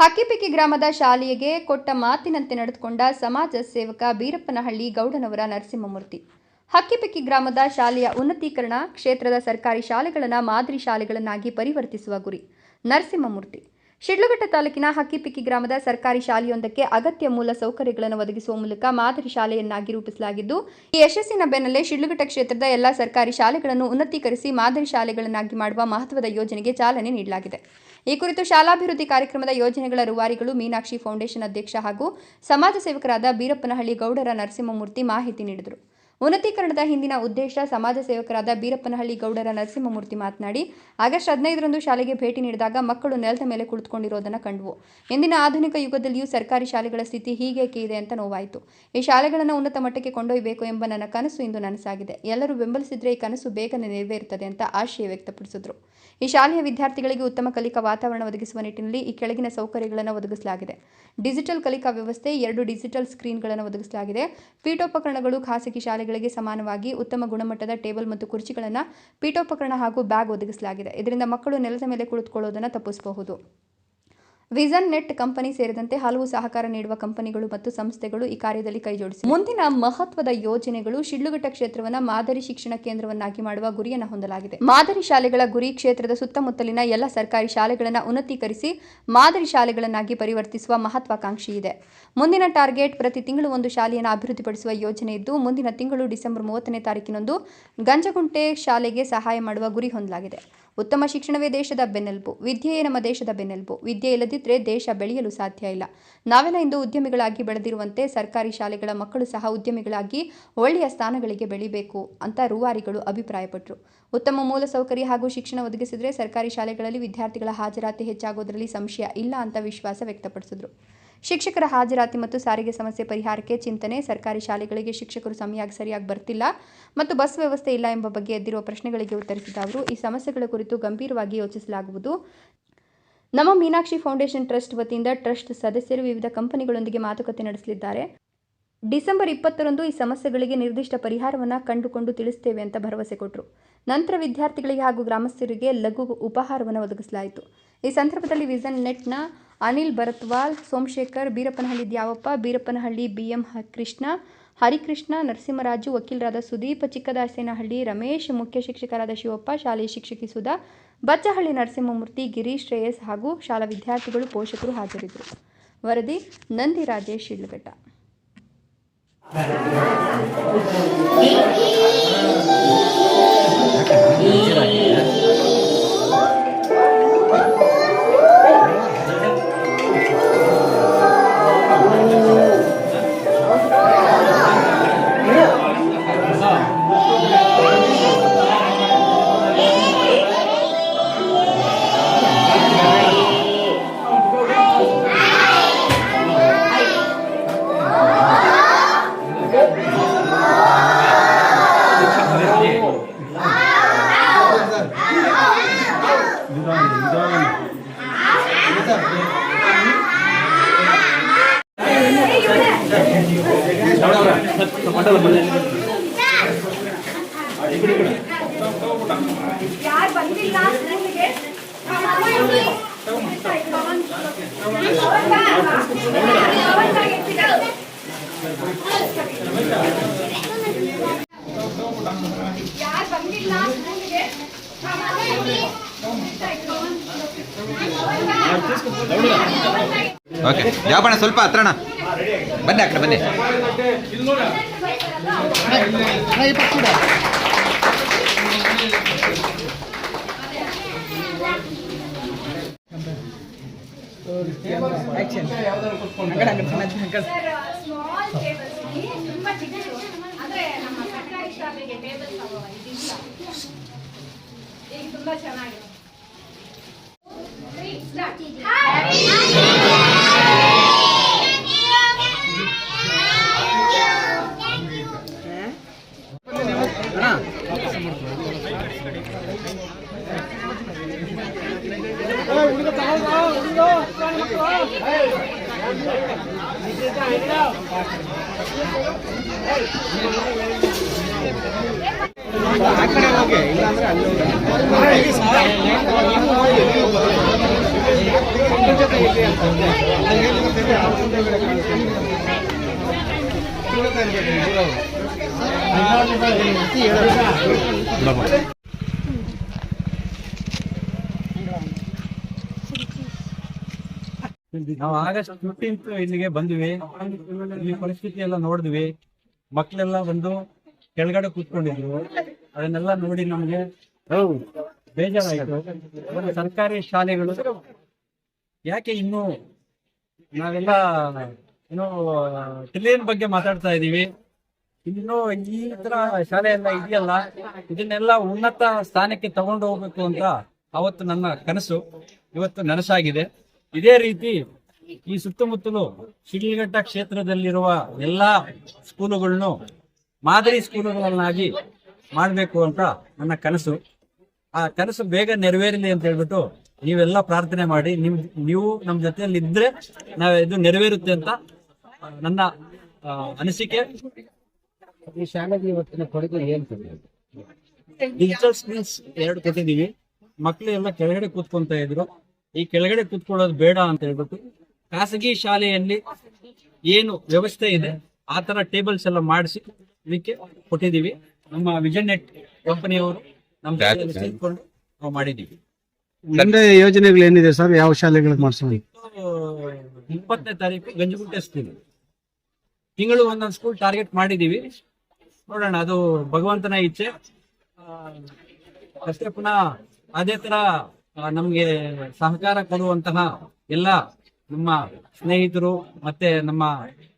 ಹಕ್ಕಿಪಿಕ್ಕಿ ಗ್ರಾಮದ ಶಾಲೆಗೆ ಕೊಟ್ಟ ಮಾತಿನಂತೆ ನಡೆದುಕೊಂಡ ಸಮಾಜ ಸೇವಕ ಬೀರಪ್ಪನಹಳ್ಳಿ ಗೌಡನವರ ನರಸಿಂಹಮೂರ್ತಿ. ಹಕ್ಕಿಪಿಕ್ಕಿ ಗ್ರಾಮದ ಶಾಲೆಯ ಉನ್ನತೀಕರಣ ಕ್ಷೇತ್ರದ ಸರ್ಕಾರಿ ಶಾಲೆಗಳನ್ನು ಮಾದರಿ ಶಾಲೆಗಳನ್ನಾಗಿ ಪರಿವರ್ತಿಸುವ ಗುರಿ ನರಸಿಂಹಮೂರ್ತಿ. ಶಿಡ್ಲಘಟ್ಟ ತಾಲೂಕಿನ ಹಕ್ಕಿಪಿಕ್ಕಿ ಗ್ರಾಮದ ಸರ್ಕಾರಿ ಶಾಲೆಯೊಂದಕ್ಕೆ ಅಗತ್ಯ ಮೂಲ ಸೌಕರ್ಯಗಳನ್ನು ಒದಗಿಸುವ ಮೂಲಕ ಮಾದರಿ ಶಾಲೆಯನ್ನಾಗಿ ರೂಪಿಸಲಾಗಿದ್ದು, ಈ ಯಶಸ್ಸಿನ ಬೆನ್ನಲ್ಲೇ ಶಿಡ್ಲಘಟ್ಟ ಕ್ಷೇತ್ರದ ಎಲ್ಲಾ ಸರ್ಕಾರಿ ಶಾಲೆಗಳನ್ನು ಉನ್ನತೀಕರಿಸಿ ಮಾದರಿ ಶಾಲೆಗಳನ್ನಾಗಿ ಮಾಡುವ ಮಹತ್ವದ ಯೋಜನೆಗೆ ಚಾಲನೆ ನೀಡಲಾಗಿದೆ. ಈ ಕುರಿತು ಶಾಲಾಭಿವೃದ್ಧಿ ಕಾರ್ಯಕ್ರಮದ ಯೋಜನೆಗಳ ರುವಾರಿಗಳು ಮೀನಾಕ್ಷಿ ಫೌಂಡೇಶನ್ ಅಧ್ಯಕ್ಷ ಹಾಗೂ ಸಮಾಜ ಸೇವಕರಾದ ಬೀರಪ್ಪನಹಳ್ಳಿ ಗೌಡರ ನರಸಿಂಹಮೂರ್ತಿ ಮಾಹಿತಿ ನೀಡಿದರು. ಉನ್ನತೀಕರಣದ ಹಿಂದಿನ ಉದ್ದೇಶ ಸಮಾಜ ಸೇವಕರಾದ ಬೀರಪ್ಪನಹಳ್ಳಿ ಗೌಡರ ನರಸಿಂಹಮೂರ್ತಿ ಮಾತನಾಡಿ, ಆಗಸ್ಟ್ ಹದಿನೈದರಂದು ಶಾಲೆಗೆ ಭೇಟಿ ನೀಡಿದಾಗ ಮಕ್ಕಳು ನೆಲದ ಮೇಲೆ ಕುಳಿತುಕೊಂಡಿರೋದನ್ನು ಕಂಡವು. ಇಂದಿನ ಆಧುನಿಕ ಯುಗದಲ್ಲಿಯೂ ಸರ್ಕಾರಿ ಶಾಲೆಗಳ ಸ್ಥಿತಿ ಹೀಗೇಕೆ ಇದೆ ಅಂತ ನೋವಾಯಿತು. ಈ ಶಾಲೆಗಳನ್ನು ಉನ್ನತ ಮಟ್ಟಕ್ಕೆ ಕೊಂಡೊಯ್ಯಬೇಕು ಎಂಬ ನನ್ನ ಕನಸು ಇಂದು ನನಸಾಗಿದೆ. ಎಲ್ಲರೂ ಬೆಂಬಲಿಸಿದರೆ ಈ ಕನಸು ಬೇಗನೆ ನೆರವೇರುತ್ತದೆ ಅಂತ ಆಶಯ ವ್ಯಕ್ತಪಡಿಸಿದರು. ಈ ಶಾಲೆಯ ವಿದ್ಯಾರ್ಥಿಗಳಿಗೆ ಉತ್ತಮ ಕಲಿಕಾ ವಾತಾವರಣ ಒದಗಿಸುವ ನಿಟ್ಟಿನಲ್ಲಿ ಈ ಕೆಳಗಿನ ಸೌಕರ್ಯಗಳನ್ನು ಒದಗಿಸಲಾಗಿದೆ. ಡಿಜಿಟಲ್ ಕಲಿಕಾ ವ್ಯವಸ್ಥೆ, ಎರಡು ಡಿಜಿಟಲ್ ಸ್ಕ್ರೀನ್ಗಳನ್ನು ಒದಗಿಸಲಾಗಿದೆ. ಪೀಠೋಪಕರಣಗಳು ಖಾಸಗಿ ಶಾಲೆಗಳಿಗೆ ಸಮಾನವಾಗಿ ಉತ್ತಮ ಗುಣಮಟ್ಟದ ಟೇಬಲ್ ಮತ್ತು ಕುರ್ಚಿಗಳನ್ನು ಪೀಠೋಪಕರಣ ಹಾಗೂ ಬ್ಯಾಗ್ ಒದಗಿಸಲಾಗಿದೆ. ಇದರಿಂದ ಮಕ್ಕಳು ನೆಲದ ಮೇಲೆ ಕುಳಿತುಕೊಳ್ಳುವುದನ್ನು ತಪ್ಪಿಸಬಹುದು. ವಿಸನ್ ನೆಟ್ ಕಂಪನಿ ಸೇರಿದಂತೆ ಹಲವು ಸಹಕಾರ ನೀಡುವ ಕಂಪನಿಗಳು ಮತ್ತು ಸಂಸ್ಥೆಗಳು ಈ ಕಾರ್ಯದಲ್ಲಿ ಕೈಜೋಡಿಸಿ ಮುಂದಿನ ಮಹತ್ವದ ಯೋಜನೆಗಳು ಶಿಡ್ಲುಘಟ್ಟ ಕ್ಷೇತ್ರವನ್ನು ಮಾದರಿ ಶಿಕ್ಷಣ ಕೇಂದ್ರವನ್ನಾಗಿ ಮಾಡುವ ಗುರಿಯನ್ನು ಹೊಂದಲಾಗಿದೆ. ಮಾದರಿ ಶಾಲೆಗಳ ಗುರಿ ಕ್ಷೇತ್ರದ ಸುತ್ತಮುತ್ತಲಿನ ಎಲ್ಲ ಸರ್ಕಾರಿ ಶಾಲೆಗಳನ್ನು ಉನ್ನತೀಕರಿಸಿ ಮಾದರಿ ಶಾಲೆಗಳನ್ನಾಗಿ ಪರಿವರ್ತಿಸುವ ಮಹತ್ವಾಕಾಂಕ್ಷಿ ಇದೆ. ಮುಂದಿನ ಟಾರ್ಗೆಟ್ ಪ್ರತಿ ತಿಂಗಳು ಒಂದು ಶಾಲೆಯನ್ನು ಅಭಿವೃದ್ಧಿಪಡಿಸುವ ಯೋಜನೆ ಇದ್ದು, ಮುಂದಿನ ತಿಂಗಳು ಡಿಸೆಂಬರ್ ಮೂವತ್ತನೇ ತಾರೀಕಿನಂದು ಗಂಜಗುಂಟೆ ಶಾಲೆಗೆ ಸಹಾಯ ಮಾಡುವ ಗುರಿ ಹೊಂದಲಾಗಿದೆ. ಉತ್ತಮ ಶಿಕ್ಷಣವೇ ದೇಶದ ಬೆನ್ನೆಲುಬು, ವಿದ್ಯೆಯೇ ನಮ್ಮ ದೇಶದ ಬೆನ್ನೆಲುಬು, ವಿದ್ಯೆ ಇಲ್ಲದಿದ್ದರೆ ದೇಶ ಬೆಳೆಯಲು ಸಾಧ್ಯ ಇಲ್ಲ. ನಾವೆಲ್ಲ ಇಂದು ಉದ್ಯಮಿಗಳಾಗಿ ಬೆಳೆದಿರುವಂತೆ ಸರ್ಕಾರಿ ಶಾಲೆಗಳ ಮಕ್ಕಳು ಸಹ ಉದ್ಯಮಿಗಳಾಗಿ ಒಳ್ಳೆಯ ಸ್ಥಾನಗಳಿಗೆ ಬೆಳಿಬೇಕು ಅಂತ ರೂವಾರಿಗಳು ಅಭಿಪ್ರಾಯಪಟ್ಟರು ಉತ್ತಮ ಮೂಲಸೌಕರ್ಯ ಹಾಗೂ ಶಿಕ್ಷಣ ಒದಗಿಸಿದರೆ ಸರ್ಕಾರಿ ಶಾಲೆಗಳಲ್ಲಿ ವಿದ್ಯಾರ್ಥಿಗಳ ಹಾಜರಾತಿ ಹೆಚ್ಚಾಗೋದರಲ್ಲಿ ಸಂಶಯ ಇಲ್ಲ ಅಂತ ವಿಶ್ವಾಸ ವ್ಯಕ್ತಪಡಿಸಿದರು. ಶಿಕ್ಷಕರ ಹಾಜರಾತಿ ಮತ್ತು ಸಾರಿಗೆ ಸಮಸ್ಯೆ ಪರಿಹಾರಕ್ಕೆ ಚಿಂತನೆ. ಸರ್ಕಾರಿ ಶಾಲೆಗಳಿಗೆ ಶಿಕ್ಷಕರು ಸಮಯಾಗಿ ಸರಿಯಾಗಿ ಬರ್ತಿಲ್ಲ ಮತ್ತು ಬಸ್ ವ್ಯವಸ್ಥೆ ಇಲ್ಲ ಎಂಬ ಬಗ್ಗೆ ಎದ್ದಿರುವ ಪ್ರಶ್ನೆಗಳಿಗೆ ಉತ್ತರಿಸಿದ ಅವರು, ಈ ಸಮಸ್ಯೆಗಳ ಕುರಿತು ಗಂಭೀರವಾಗಿ ಯೋಚಿಸಲಾಗುವುದು. ನಮ್ಮ ಮೀನಾಕ್ಷಿ ಫೌಂಡೇಶನ್ ಟ್ರಸ್ಟ್ ವತಿಯಿಂದ ಟ್ರಸ್ಟ್ ಸದಸ್ಯರು ವಿವಿಧ ಕಂಪನಿಗಳೊಂದಿಗೆ ಮಾತುಕತೆ ನಡೆಸಲಿದ್ದಾರೆ. ಡಿಸೆಂಬರ್ ಇಪ್ಪತ್ತರಂದು ಈ ಸಮಸ್ಯೆಗಳಿಗೆ ನಿರ್ದಿಷ್ಟ ಪರಿಹಾರವನ್ನು ಕಂಡುಕೊಂಡು ತಿಳಿಸ್ತೇವೆ ಅಂತ ಭರವಸೆ ಕೊಟ್ಟರು ನಂತರ ವಿದ್ಯಾರ್ಥಿಗಳಿಗೆ ಹಾಗೂ ಗ್ರಾಮಸ್ಥರಿಗೆ ಲಘು ಉಪಹಾರವನ್ನು ಒದಗಿಸಲಾಯಿತು. ಈ ಸಂದರ್ಭದಲ್ಲಿ ವಿಸನ್ ನೆಟ್ನ ಅನಿಲ್ ಭರತ್ವಾಲ್, ಸೋಮಶೇಖರ್, ಬೀರಪ್ಪನಹಳ್ಳಿ ದ್ಯಾವಪ್ಪ, ಬೀರಪ್ಪನಹಳ್ಳಿ ಬಿಎಂ ಹ- ಕೃಷ್ಣ, ಹರಿಕೃಷ್ಣ, ನರಸಿಂಹರಾಜು, ವಕೀಲರಾದ ಸುದೀಪ್, ಚಿಕ್ಕದಾಸೇನಹಳ್ಳಿ, ರಮೇಶ್, ಮುಖ್ಯ ಶಿಕ್ಷಕರಾದ ಶಿವಪ್ಪ, ಶಾಲೆಯ ಶಿಕ್ಷಕಿ ಸುಧಾ, ಬಚ್ಚಹಳ್ಳಿ ನರಸಿಂಹಮೂರ್ತಿ, ಗಿರೀಶ್, ಶ್ರೇಯಸ್ ಹಾಗೂ ಶಾಲಾ ವಿದ್ಯಾರ್ಥಿಗಳು ಪೋಷಕರು ಹಾಜರಿದ್ದರು. ವರದಿ ನಂದಿ ರಾಜೇಶ್ ಯಾರು ಓಕೆ ಜಾಬಣ್ಣ ಸ್ವಲ್ಪ ಹತ್ರಣ ಬನ್ನಿ ಅಕ್ಕ ಬನ್ನಿ. ಅಂದ್ರೆ ನಮ್ಮ ಈಗ ತುಂಬಾ ಚೆನ್ನಾಗಿದೆ. ನಾವು ಆಗಸ್ಟ್ ಫಿಫ್ಟೀನ್ತ್ ಇಲ್ಲಿಗೆ ಬಂದ್ವಿ. ಇಲ್ಲಿ ಪರಿಸ್ಥಿತಿ ಎಲ್ಲ ನೋಡಿದ್ವಿ. ಮಕ್ಕಳೆಲ್ಲ ಬಂದು ಕೆಳಗಡೆ ಕೂತ್ಕೊಂಡಿದ್ರು. ಅದನ್ನೆಲ್ಲ ನೋಡಿ ನಮ್ಗೆ ಬೇಜಾರಾಯ್ತು. ಸರ್ಕಾರಿ ಶಾಲೆಗಳು ಯಾಕೆ ಇನ್ನು ನಾವೆಲ್ಲ ಏನು ಟ್ರಿಲಿಯನ್ ಬಗ್ಗೆ ಮಾತಾಡ್ತಾ ಇದೀವಿ. ಇನ್ನು ಈ ತರ ಶಾಲೆ ಎಲ್ಲ ಇದೆಯಲ್ಲ, ಇದನ್ನೆಲ್ಲ ಉನ್ನತ ಸ್ಥಾನಕ್ಕೆ ತಗೊಂಡು ಹೋಗ್ಬೇಕು ಅಂತ ಅವತ್ತು ನನ್ನ ಕನಸು, ಇವತ್ತು ನನಸಾಗಿದೆ. ಇದೇ ರೀತಿ ಈ ಸುತ್ತಮುತ್ತಲು ಶಿಡ್ಲಘಟ್ಟ ಕ್ಷೇತ್ರದಲ್ಲಿರುವ ಎಲ್ಲಾ ಸ್ಕೂಲುಗಳನ್ನು ಮಾದರಿ ಸ್ಕೂಲುಗಳನ್ನಾಗಿ ಮಾಡಬೇಕು ಅಂತ ನನ್ನ ಕನಸು. ಆ ಕನಸು ಬೇಗ ನೆರವೇರಲಿ ಅಂತ ಹೇಳ್ಬಿಟ್ಟು ನೀವೆಲ್ಲ ಪ್ರಾರ್ಥನೆ ಮಾಡಿ ನಿಮ್ ನೀವು ನಮ್ ಜೊತೆಯಲ್ಲಿ ಇದ್ರೆ ನಾವ್ ಇದು ನೆರವೇರುತ್ತೆ ಅಂತ ನನ್ನ ಆ, ಅನಿಸಿಕೆ. ಈ ಶಾಲೆಗೆ ಇವತ್ತಿನ ಕೊಡುಗೆ ಏನ್ ಸರ್ ಡಿಜಿಟಲ್ ಸ್ಕ್ರೀನ್ಸ್ ಎರಡು ಕೊಟ್ಟಿದೀವಿ ಮಕ್ಳು ಎಲ್ಲ ಕೆಳಗಡೆ ಕೂತ್ಕೊಂತ ಇದ್ರು. ಈ ಕೆಳಗಡೆ ಕೂತ್ಕೊಳ್ಳೋದು ಬೇಡ ಅಂತ ಹೇಳ್ಬಿಟ್ಟು ಖಾಸಗಿ ಶಾಲೆಯಲ್ಲಿ ಏನು ವ್ಯವಸ್ಥೆ ಇದೆ ಆ ತರ ಟೇಬಲ್ಸ್ ಎಲ್ಲ ಮಾಡಿಸಿ ಇದಕ್ಕೆ ಕೊಟ್ಟಿದೀವಿ ನಮ್ಮ ವಿಜನ್ ನೆಟ್ ಕಂಪನಿಯವರು ನಮ್ಮ ಜೊತೆಯಲ್ಲಿ ಸೇರ್ಕೊಂಡು ನಾವು ಮಾಡಿದೀವಿ ಮುಂದೆ ಯೋಜನೆಗಳು ಏನಿದೆ ಸರ್? ಯಾವ ಶಾಲೆಗಳಿಗೆ ಮಾಡಿಸೋಣ ಇಪ್ಪತ್ತನೇ ತಾರೀಕು ಗಂಜಗುಂಟೆ ಸ್ಕೂಲ್ ತಿಂಗಳು ಒಂದೊಂದು ಸ್ಕೂಲ್ ಟಾರ್ಗೆಟ್ ಮಾಡಿದೀವಿ. ನೋಡೋಣ, ಅದು ಭಗವಂತನ ಇಚ್ಛೆ. ಅಷ್ಟೇ ಪುನಃ ಅದೇ ತರ ನಮ್ಗೆ ಸಹಕಾರ ಕೊಡುವಂತಹ ಎಲ್ಲ ನಮ್ಮ ಸ್ನೇಹಿತರು ಮತ್ತೆ ನಮ್ಮ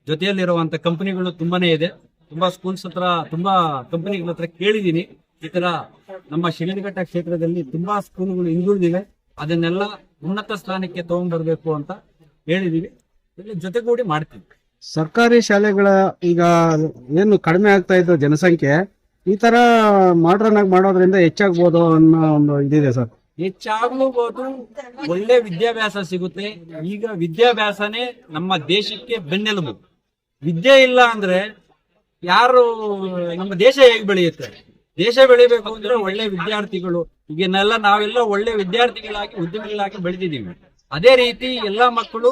ಜೊತೆಯಲ್ಲಿರುವಂತ ಕಂಪನಿಗಳು ತುಂಬಾನೇ ಇದೆ. ತುಂಬಾ ಸ್ಕೂಲ್ಸ್ ಹತ್ರ ತುಂಬಾ ಕಂಪನಿಗಳ ಹತ್ರ ಕೇಳಿದೀನಿ. ಈ ತರ ನಮ್ಮ ಶಿಲಿನಘಟ್ಟ ಕ್ಷೇತ್ರದಲ್ಲಿ ತುಂಬಾ ಸ್ಕೂಲ್ಗಳು ಹಿಂದುಳಿದಿವೆ ಅದನ್ನೆಲ್ಲ ಉನ್ನತ ಸ್ಥಾನಕ್ಕೆ ತಗೊಂಡ್ಬರ್ಬೇಕು ಅಂತ ಹೇಳಿದೀವಿ. ಇಲ್ಲಿ ಜೊತೆಗೂಡಿ ಮಾಡ್ತೀವಿ. ಸರ್ಕಾರಿ ಶಾಲೆಗಳ ಈಗ ಏನು ಕಡಿಮೆ ಆಗ್ತಾ ಇದ್ದು ಜನಸಂಖ್ಯೆ ಈ ತರ ಮಾಡ್ರನ್ ಆಗಿ ಮಾಡೋದ್ರಿಂದ ಹೆಚ್ಚಾಗ್ಬೋದು ಅನ್ನೋ ಒಂದು ಇದಿದೆ ಸರ್. ಹೆಚ್ಚಾಗಬಹುದು ಒಳ್ಳೆ ವಿದ್ಯಾಭ್ಯಾಸ ಸಿಗುತ್ತೆ. ಈಗ ವಿದ್ಯಾಭ್ಯಾಸನೇ ನಮ್ಮ ದೇಶಕ್ಕೆ ಬೆನ್ನೆಲುಬು. ವಿದ್ಯೆ ಇಲ್ಲ ಅಂದ್ರೆ ಯಾರು ನಮ್ಮ ದೇಶ ಹೇಗೆ ಬೆಳೆಯುತ್ತೆ? ದೇಶ ಬೆಳಿಬೇಕು ಅಂದ್ರೆ ಒಳ್ಳೆ ವಿದ್ಯಾರ್ಥಿಗಳು. ಈಗನ್ನೆಲ್ಲ ನಾವೆಲ್ಲ ಒಳ್ಳೆ ವಿದ್ಯಾರ್ಥಿಗಳಾಗಿ ಉದ್ಯಮಿಗಳಾಗಿ ಬೆಳೆದಿದ್ದೀವಿ. ಅದೇ ರೀತಿ ಎಲ್ಲಾ ಮಕ್ಕಳು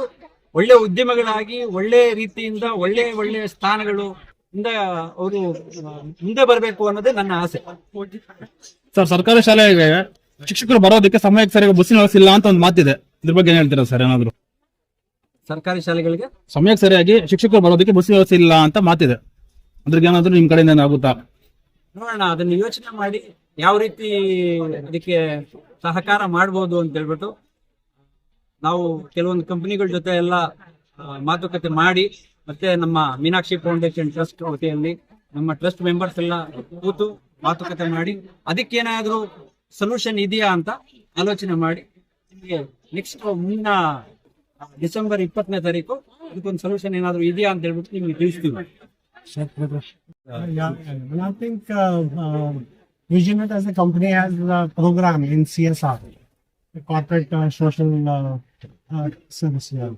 ಒಳ್ಳೆ ಉದ್ಯಮಗಳಾಗಿ ಒಳ್ಳೆ ರೀತಿಯಿಂದ ಒಳ್ಳೆ ಒಳ್ಳೆ ಸ್ಥಾನಗಳು ಇಂದ ಅವರು ಮುಂದೆ ಬರಬೇಕು ಅನ್ನೋದೇ ನನ್ನ ಆಸೆ. ಸರ್ ಸರ್ಕಾರಿ ಶಾಲೆಗೆ ಶಿಕ್ಷಕರು ಬರೋದಕ್ಕೆ ಸಮಯಕ್ಕೆ ಸರಿಯಾಗಿ ಬಸ್ಸಿನ ವ್ಯವಸ್ಥೆ ಇಲ್ಲ ಅಂತ ಒಂದು ಮಾತಿದೆ. ಇದ್ರ ಬಗ್ಗೆ ಏನ್ ಹೇಳ್ತೀರಾ ಸರ್ ಏನಾದ್ರು? ಸರ್ಕಾರಿ ಶಾಲೆಗಳಿಗೆ? ಸಮಯಕ್ಕೆ ಸರಿಯಾಗಿ ಶಿಕ್ಷಕರು ಬರೋದಕ್ಕೆ ಬಸ್ಸಿನ ವ್ಯವಸ್ಥೆ ಇಲ್ಲ ಅಂತ ಮಾತಿದೆ. ಅದ್ರಿಗೆ ಏನಾದ್ರು ನಿಮ್ ಕಡೆಯಿಂದ ಏನಾಗುತ್ತಾ? ನೋಡೋಣ, ಅದನ್ನ ಯೋಚನೆ ಮಾಡಿ ಯಾವ ರೀತಿ ಅದಕ್ಕೆ ಸಹಕಾರ ಮಾಡ್ಬೋದು ಅಂತ ಹೇಳ್ಬಿಟ್ಟು ನಾವು ಕೆಲವೊಂದು ಕಂಪನಿಗಳ ಜೊತೆ ಎಲ್ಲ ಮಾತುಕತೆ ಮಾಡಿ, ಮತ್ತೆ ನಮ್ಮ ಮೀನಾಕ್ಷಿ ಫೌಂಡೇಶನ್ ಟ್ರಸ್ಟ್ ವತಿಯಲ್ಲಿ ನಮ್ಮ ಟ್ರಸ್ಟ್ ಮೆಂಬರ್ಸ್ ಎಲ್ಲ ಕೂತು ಮಾತುಕತೆ ಮಾಡಿ, ಅದಕ್ಕೇನಾದ್ರೂ ಸೊಲ್ಯೂಷನ್ ಇದೆಯಾ ಅಂತ ಆಲೋಚನೆ ಮಾಡಿ, ನಿಮಗೆ ನೆಕ್ಸ್ಟ್ ಮುಂದಿನ ಡಿಸೆಂಬರ್ ಇಪ್ಪತ್ತನೇ ತಾರೀಕು ಇದಕ್ಕೊಂದು ಸೊಲ್ಯೂಷನ್ ಏನಾದರೂ ಇದೆಯಾ ಅಂತ ಹೇಳ್ಬಿಟ್ಟು ನಿಮ್ಗೆ ತಿಳಿಸ್ತೀವಿ. Yeah, and I think uh, uh, as a company has a program in CSR, corporate uh, social uh, uh, service. Yeah.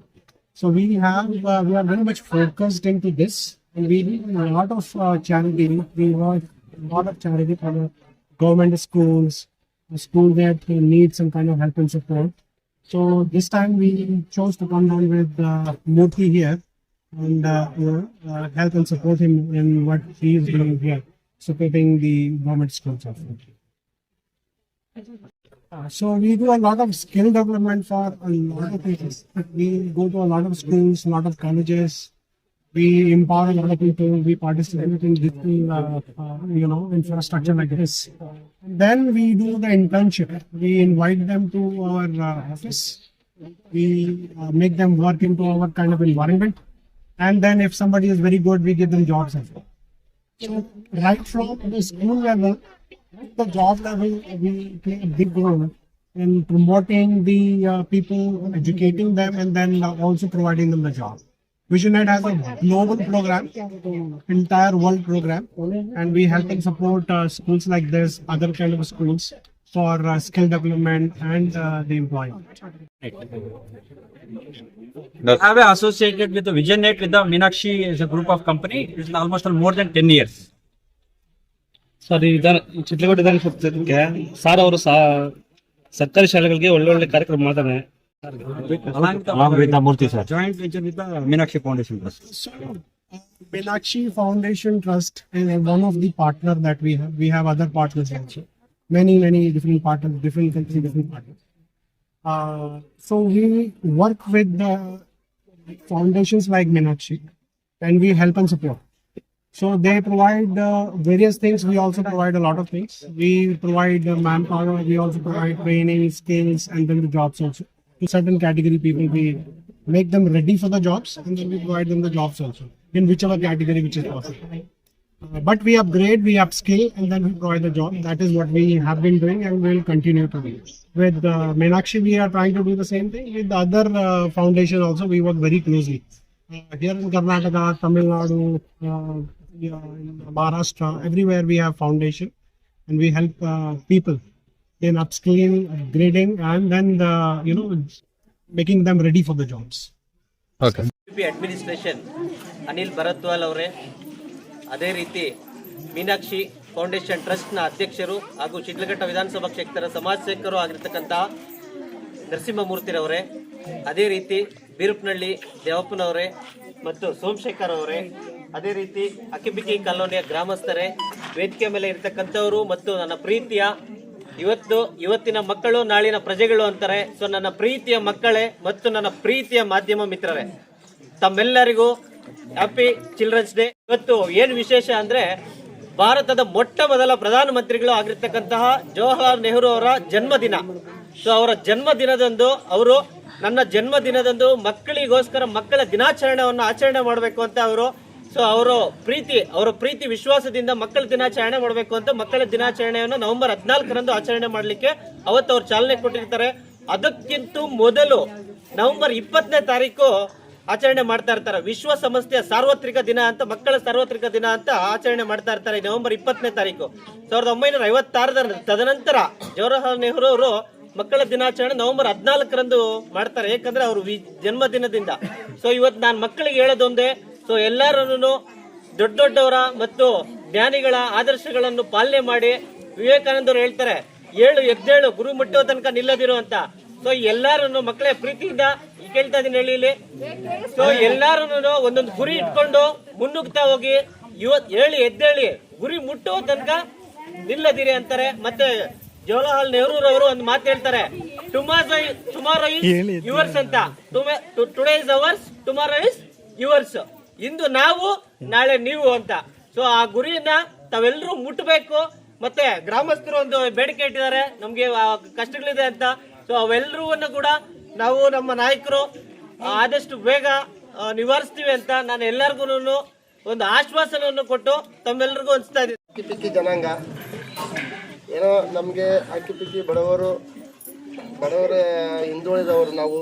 So we have uh, we are very much focused into this, and we do a lot of uh, charity. We work a lot of charity for the government schools, the school that need some kind of help and support. So this time we chose to come down with uh, Murthy here and uh, uh, help and support him in what he is doing here, supporting the government schools. of. Uh, so we do a lot of skill development for a lot of people. We go to a lot of schools, a lot of colleges. We empower a lot of people. We participate in digital, uh, uh, you know, infrastructure like this. Then we do the internship. We invite them to our uh, office. We uh, make them work into our kind of environment and then if somebody is very good, we give them jobs as well. So right from the school level, the job level, we play a big role in promoting the uh, people, educating them, and then also providing them the job. VisionNet has a global program, entire world program, and we help and support uh, schools like this, other kind of schools for uh, skill development and uh, the employment. have associated with the Vision Net with the Meenakshi as a group of company. It's almost more than 10 years. Sir ಈ ವಿಧಾನ ಈ ಚಿತ್ರಗಡ ವಿಧಾನಸಭೆ ಕ್ಷೇತ್ರಕ್ಕೆ sir ಅವರು ಸಾ ಸರ್ಕಾರಿ ಶಾಲೆಗಳಿಗೆ ಒಳ್ಳೆ ಒಳ್ಳೆ ಕಾರ್ಯಕ್ರಮ ಮಾಡ್ತಾರೆ along with the Murthy sir. Joint venture with the Meenakshi Foundation Trust. So, uh, Meenakshi Foundation Trust is one of the partner that we Many, many different partners, different countries, different partners. Uh, so we work with the foundations like Meenakshi and we help and support. So they provide uh, various things. We also provide a lot of things. We provide uh, manpower. We also provide training, skills, and then the jobs also. To certain category people, we make them ready for the jobs, and then we provide them the jobs also in whichever category which is possible. Uh, but we upgrade, we upskill, and then we provide the job. That is what we have been doing, and will continue to do. With uh, Meenakshi, we are trying to do the same thing. With the other uh, foundation also, we work very closely. Uh, here in Karnataka, Tamil Nadu, uh, yeah, in Maharashtra, everywhere we have foundation, and we help uh, people in upskilling, upgrading, and then the, you know making them ready for the jobs. Okay P administration Anil Bharadwaj ಅವರೇ ಅದೇ ರೀತಿ Meenakshi foundation ಟ್ರಸ್ಟ್ನ ಅಧ್ಯಕ್ಷರು ಹಾಗೂ ಶಿಡ್ಲಘಟ್ಟ ವಿಧಾನಸಭಾ ಕ್ಷೇತ್ರದ ಸಮಾಜ ಸೇವಕರು ಆಗಿರ್ತಕ್ಕಂತಹ ನರಸಿಂಹಮೂರ್ತಿರವರೇ, ಅದೇ ರೀತಿ ಬೀರಪ್ಪನಹಳ್ಳಿ ದೇವಪ್ಪನವರೇ ಮತ್ತು ಸೋಮಶೇಖರ್ ಅವರೇ ಅದೇ ರೀತಿ ಅಕ್ಕಿಬಿಕ್ಕಿ ಕಾಲೋನಿಯ ಗ್ರಾಮಸ್ಥರೇ, ವೇದಿಕೆ ಮೇಲೆ ಇರತಕ್ಕಂಥವರು ಮತ್ತು ನನ್ನ ಪ್ರೀತಿಯ ಇವತ್ತು ಇವತ್ತಿನ ಮಕ್ಕಳು ನಾಳಿನ ಪ್ರಜೆಗಳು ಅಂತಾರೆ. ಸೊ ನನ್ನ ಪ್ರೀತಿಯ ಮಕ್ಕಳೇ ಮತ್ತು ನನ್ನ ಪ್ರೀತಿಯ ಮಾಧ್ಯಮ ಮಿತ್ರರೇ, ತಮ್ಮೆಲ್ಲರಿಗೂ ಹ್ಯಾಪಿ ಚಿಲ್ಡ್ರನ್ಸ್ ಡೇ ಇವತ್ತು ಏನು ವಿಶೇಷ ಅಂದ್ರೆ ಭಾರತದ ಮೊಟ್ಟ ಮೊದಲ ಪ್ರಧಾನಮಂತ್ರಿಗಳು ಆಗಿರ್ತಕ್ಕಂತಹ ಜವಾಹರ್ಲಾಲ್ ನೆಹರು ಅವರ ಜನ್ಮದಿನ. ಸೊ ಅವರ ಜನ್ಮದಿನದಂದು ಅವರು ನನ್ನ ಜನ್ಮದಿನದಂದು ಮಕ್ಕಳಿಗೋಸ್ಕರ ಮಕ್ಕಳ ದಿನಾಚರಣೆಯನ್ನು ಆಚರಣೆ ಮಾಡಬೇಕು ಅಂತ ಅವರು ಸೊ ಅವರು ಪ್ರೀತಿ, ಅವರ ಪ್ರೀತಿ ವಿಶ್ವಾಸದಿಂದ ಮಕ್ಕಳ ದಿನಾಚರಣೆ ಮಾಡಬೇಕು ಅಂತ ಮಕ್ಕಳ ದಿನಾಚರಣೆಯನ್ನು ನವೆಂಬರ್ ಹದಿನಾಲ್ಕರಂದು ಆಚರಣೆ ಮಾಡಲಿಕ್ಕೆ ಅವತ್ತು ಅವ್ರು ಚಾಲನೆ ಕೊಟ್ಟಿರ್ತಾರೆ. ಅದಕ್ಕಿಂತ ಮೊದಲು ನವೆಂಬರ್ ಇಪ್ಪತ್ತನೇ ತಾರೀಕು ಆಚರಣೆ ಮಾಡ್ತಾ ಇರ್ತಾರೆ. ವಿಶ್ವ ಸಂಸ್ಥೆಯ ಸಾರ್ವತ್ರಿಕ ದಿನ ಅಂತ, ಮಕ್ಕಳ ಸಾರ್ವತ್ರಿಕ ದಿನ ಅಂತ ಆಚರಣೆ ಮಾಡ್ತಾ ಇರ್ತಾರೆ ನವೆಂಬರ್ ಇಪ್ಪತ್ತನೇ ತಾರೀಕು. ಸಾವಿರದ ಒಂಬೈನೂರ ಐವತ್ತಾರರ ತದನಂತರ ಜವಾಹರಲಾಲ್ ನೆಹರು ಅವರು ಮಕ್ಕಳ ದಿನಾಚರಣೆ ನವೆಂಬರ್ ಹದಿನಾಲ್ಕರಂದು ಮಾಡ್ತಾರೆ. ಯಾಕಂದ್ರೆ ಅವರು ಜನ್ಮದಿನದಿಂದ. ಸೊ ಇವತ್ತು ನಾನು ಮಕ್ಕಳಿಗೆ ಹೇಳೋದೊಂದೇ ಸೊ ಎಲ್ಲರನ್ನು ದೊಡ್ಡ ದೊಡ್ಡವರ ಮತ್ತು ಜ್ಞಾನಿಗಳ ಆದರ್ಶಗಳನ್ನು ಪಾಲನೆ ಮಾಡಿ ವಿವೇಕಾನಂದರು ಹೇಳ್ತಾರೆ, ಏಳು ಎದ್ದೇಳು, ಗುರು ಮುಟ್ಟೋ ತನಕ ನಿಲ್ಲದಿರು ಅಂತ. ಸೊ ಎಲ್ಲಾರನ್ನು ಮಕ್ಕಳ ಪ್ರೀತಿಯಿಂದ ಕೇಳ್ತಾ ಇದೀನಿ ಹೇಳಿ ಇಲ್ಲಿ. ಸೊ ಎಲ್ಲಾರು ಒಂದೊಂದು ಗುರಿ ಇಟ್ಕೊಂಡು ಮುನ್ನುಗ್ತಾ ಹೋಗಿ ಇವತ್ ಹೇಳಿ ಎದ್ದೇಳಿ ಗುರಿ ಮುಟ್ಟೋ ತನಕ ನಿಲ್ಲದಿರಿ ಅಂತಾರೆ. ಮತ್ತೆ ಜವಾಹರ್ಲಾಲ್ ನೆಹರು ಅವರು ಒಂದು ಮಾತು ಹೇಳ್ತಾರೆ. ಟುಮಾರೋ ಟುಮಾರೋ ಇಸ್ ಯುವರ್ಸ್ ಅಂತ. Today is ours tomorrow is yours ಇಂದು ನಾವು ನಾಳೆ ನೀವು ಅಂತ. ಸೊ ಆ ಗುರಿಯನ್ನ ತಾವೆಲ್ಲರೂ ಮುಟ್ಟಬೇಕು ಮತ್ತೆ ಗ್ರಾಮಸ್ಥರು ಒಂದು ಬೇಡಿಕೆ ಇಟ್ಟಿದ್ದಾರೆ. ನಮ್ಗೆ ಕಷ್ಟಗಳಿದೆ ಅಂತ. ಸೊ ಅವೆಲ್ಲರೂ ಕೂಡ ನಾವು ನಮ್ಮ ನಾಯಕರು ಆದಷ್ಟು ಬೇಗ ನಿವಾರಿಸ್ತೀವಿ ಅಂತ ನಾನು ಎಲ್ಲರಿಗೂ ಒಂದು ಆಶ್ವಾಸನೆಯನ್ನು ಕೊಟ್ಟು ತಮ್ಮೆಲ್ಲರಿಗೂ ಹಂಚ್ತಾ ಇದ್ದೀನಿ. ಜನಾಂಗ. ಏನೋ ನಮಗೆ ಅಕ್ಕಿ ಪಿಕ್ಕಿ ಬಡವರು, ಬಡವರ ಹಿಂದುಳಿದವರು ನಾವು.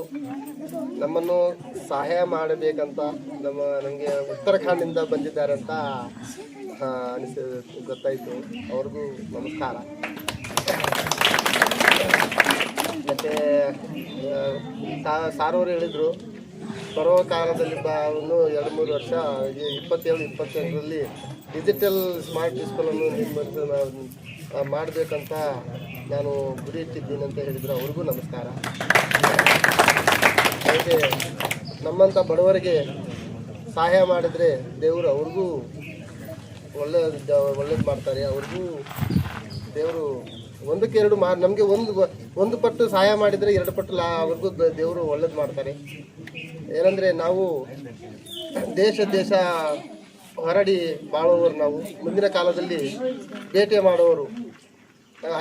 ನಮ್ಮನ್ನು ಸಹಾಯ ಮಾಡಬೇಕಂತ ನಮ್ಮ ನನಗೆ ಉತ್ತರಾಖಂಡಿಂದ ಬಂದಿದ್ದಾರೆ ಅಂತ ಅನಿಸ ಗೊತ್ತಾಯಿತು. ಅವ್ರಿಗೂ ನಮಸ್ಕಾರ. ಮತ್ತು ಸಾರೋರು ಹೇಳಿದರು ಬರೋ ಕಾಲದಲ್ಲಿ ಬ ಇನ್ನೂ ಎರಡು ಮೂರು ವರ್ಷ ಇಪ್ಪತ್ತೇಳು, ಇಪ್ಪತ್ತೆಂಟರಲ್ಲಿ ಡಿಜಿಟಲ್ ಸ್ಮಾರ್ಟ್ ಸ್ಕೂಲನ್ನು ನಿಮ್ಮ ಮಾಡಬೇಕಂತ ನಾನು ಗುರಿ ಇಟ್ಟಿದ್ದೀನಿ ಅಂತ ಹೇಳಿದ್ರು. ಅವ್ರಿಗೂ ನಮಸ್ಕಾರ. ಹಾಗೆ ನಮ್ಮಂಥ ಬಡವರಿಗೆ ಸಹಾಯ ಮಾಡಿದರೆ ದೇವರು ಅವ್ರಿಗೂ ಒಳ್ಳೆಯ ಒಳ್ಳೇದು ಮಾಡ್ತಾರೆ. ಅವ್ರಿಗೂ ದೇವರು ಒಂದಕ್ಕೆ ಎರಡು ಮಾ ನಮಗೆ ಒಂದು ಒಂದು ಪಟ್ಟು ಸಹಾಯ ಮಾಡಿದರೆ ಎರಡು ಪಟ್ಟು ಲಾ ಅವ್ರಿಗೂ ದೇವರು ಒಳ್ಳೇದು ಮಾಡ್ತಾರೆ. ಏನಂದರೆ ನಾವು ದೇಶ ದೇಶ ಹೊರಡಿ ಬಾಳುವವರು ನಾವು. ಮುಂದಿನ ಕಾಲದಲ್ಲಿ ಬೇಟೆ ಮಾಡುವವರು.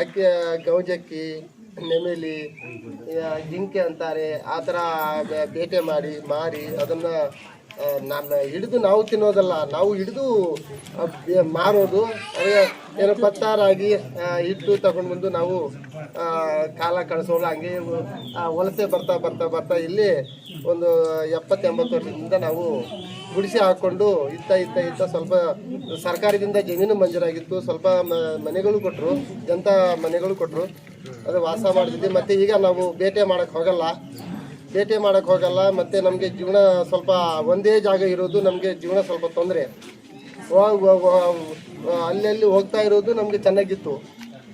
ಅಕ್ಕಿ ಗೌಜಕ್ಕಿ ನೆಮೇಲಿ ಜಿಂಕೆ ಅಂತಾರೆ. ಆ ಥರ ಬೇಟೆ ಮಾಡಿ, ಮಾರಿ, ಅದನ್ನು ನಾನು ಹಿಡಿದು ನಾವು ತಿನ್ನೋದಲ್ಲ, ನಾವು ಹಿಡಿದು ಮಾರೋದು. ಅದೇ ಏನೋ ಪತ್ತಾರಾಗಿ ಹಿಟ್ಟು ತಗೊಂಡು ಬಂದು ನಾವು ಕಾಲ ಕಳಿಸೋಲ್ಲ ಹಂಗೆ ವಲಸೆ ಬರ್ತಾ ಬರ್ತಾ ಬರ್ತಾ ಇಲ್ಲಿ ಒಂದು ಎಪ್ಪತ್ತೆಂಬತ್ತು ವರ್ಷದಿಂದ ನಾವು ಗುಡಿಸಿ ಹಾಕ್ಕೊಂಡು ಇತ್ತ ಇತ್ತ ಇತ್ತ ಸ್ವಲ್ಪ ಸರ್ಕಾರದಿಂದ ಜಮೀನು ಮಂಜೂರಾಗಿತ್ತು. ಸ್ವಲ್ಪ ಮನೆಗಳು ಕೊಟ್ಟರು ಜನತಾ ಮನೆಗಳು ಕೊಟ್ಟರು ಅದು ವಾಸ ಮಾಡ್ತಿದ್ವಿ ಮತ್ತು ಈಗ ನಾವು ಬೇಟೆ ಮಾಡೋಕ್ಕೆ ಹೋಗಲ್ಲ. ಬೇಟೆ ಮಾಡೋಕ್ಕೆ ಹೋಗಲ್ಲ, ಮತ್ತು ನಮಗೆ ಜೀವನ ಸ್ವಲ್ಪ ಒಂದೇ ಜಾಗ ಇರೋದು ನಮಗೆ ಜೀವನ ಸ್ವಲ್ಪ ತೊಂದರೆ. ಅಲ್ಲಲ್ಲಿ ಹೋಗ್ತಾ ಇರೋದು ನಮಗೆ ಚೆನ್ನಾಗಿತ್ತು.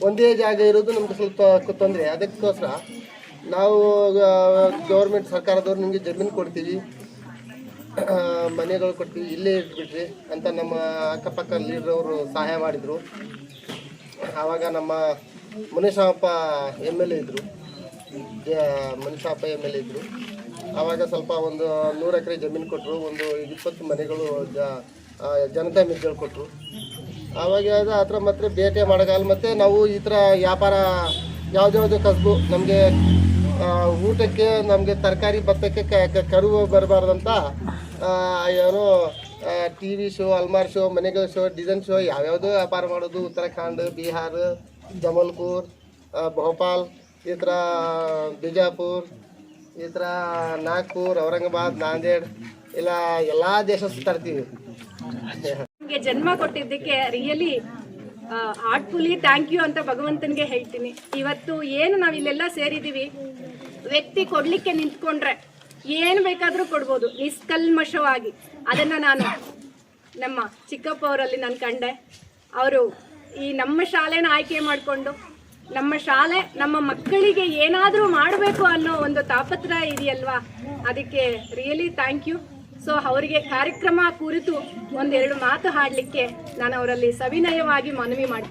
ಒಂದೇ ಜಾಗ ಇರೋದು ನಮಗೆ ಸ್ವಲ್ಪ ತೊಂದರೆ. ಅದಕ್ಕೋಸ್ಕರ ನಾವು ಗೌರ್ಮೆಂಟ್ ಸರ್ಕಾರದವ್ರು ನಿಮಗೆ ಜಮೀನು ಕೊಡ್ತೀವಿ. ಮನೆಗಳು ಕೊಡ್ತೀವಿ. ಇಲ್ಲೇ ಇಟ್ಬಿಟ್ರಿ ಅಂತ ನಮ್ಮ ಅಕ್ಕಪಕ್ಕ ಲೀಡ್ರವರು ಸಹಾಯ ಮಾಡಿದರು. ಆವಾಗ ನಮ್ಮ ಮುನೇಶಪ್ಪ ಎಂ ಎಲ್ ಎ ಇದ್ದರು ಎಲ್ ಎ ಇದ್ದರು ಆವಾಗ ಸ್ವಲ್ಪ ಒಂದು ನೂರು ಎಕರೆ ಜಮೀನು ಕೊಟ್ಟರು ಒಂದು ಇಪ್ಪತ್ತು ಮನೆಗಳು ಜ ಜನತಾ ಮಿಲ್ಗಳು ಕೊಟ್ಟರು ಆವಾಗ ಆ ಥರ ಮತ್ತೆ ಭೇಟಿ ಮಾಡೋಕ್ಕಾಗಲ್ಲ ಮತ್ತು ನಾವು ಈ ಥರ ವ್ಯಾಪಾರ ಯಾವುದ್ಯಾವುದೋ ಕಸಬು ನಮಗೆ ಊಟಕ್ಕೆ, ನಮಗೆ ತರಕಾರಿ ಭತ್ತಕ್ಕೆ ಕರುವು ಬರಬಾರ್ದಂತ ಏನೋ ಟಿ ವಿ ಶೋ, ಅಲ್ಮಾರ್ ಶೋ, ಮನೆಗಳ ಶೋ, ಡಿಸೈನ್ ಶೋ, ಯಾವ್ಯಾವುದೋ ವ್ಯಾಪಾರ ಮಾಡೋದು. ಉತ್ತರಾಖಂಡ್, ಬಿಹಾರ, ಜಮಲ್ಪುರ್ ಭೋಪಾಲ್. ಈ ಥರ ಬಿಜಾಪುರ್, ಈ ಥರ ನಾಗ್ಪುರ್, ಔರಂಗಾಬಾದ್, ನಾಂದೇಡ್, ಇಲ್ಲ ಎಲ್ಲ ದೇಶ ಸುತ್ತಾಡ್ತೀವಿ. ನಮಗೆ ಜನ್ಮ ಕೊಟ್ಟಿದ್ದಕ್ಕೆ ರಿಯಲಿ ಹಾರ್ಟ್ಫುಲಿ ಥ್ಯಾಂಕ್ ಯು ಅಂತ ಭಗವಂತನಿಗೆ ಹೇಳ್ತೀನಿ. ಇವತ್ತು ಏನು ನಾವು ಇಲ್ಲೆಲ್ಲ ಸೇರಿದ್ದೀವಿ ವ್ಯಕ್ತಿ ಕೊಡ್ಲಿಕ್ಕೆ ನಿಂತ್ಕೊಂಡ್ರೆ ಏನು ಬೇಕಾದರೂ ಕೊಡ್ಬೋದು, ನಿಷ್ಕಲ್ಮಶವಾಗಿ. ಅದನ್ನು ನಾನು ನಮ್ಮ ಚಿಕ್ಕಪ್ಪ ಅವರಲ್ಲಿ ನಾನು ಕಂಡೆ. ಅವರು ಈ ನಮ್ಮ ಶಾಲೆನ ಆಯ್ಕೆ ಮಾಡಿಕೊಂಡು ನಮ್ಮ ಶಾಲೆ ನಮ್ಮ ಮಕ್ಕಳಿಗೆ ಏನಾದರೂ ಮಾಡಬೇಕು ಅನ್ನೋ ಒಂದು ತಾಪತ್ರ ಇದೆಯಲ್ವಾ? ಅದಕ್ಕೆ ರಿಯಲಿ ಥ್ಯಾಂಕ್ ಯು ಸೊ ಅವರಿಗೆ ಕಾರ್ಯಕ್ರಮ ಕುರಿತು ಒಂದೆರಡು ಮಾತು ಹಾಡಲಿಕ್ಕೆ ನಾನು ಅವರಲ್ಲಿ ಸವಿನಯವಾಗಿ ಮನವಿ ಮಾಡಿಕೊಡ್ತೀನಿ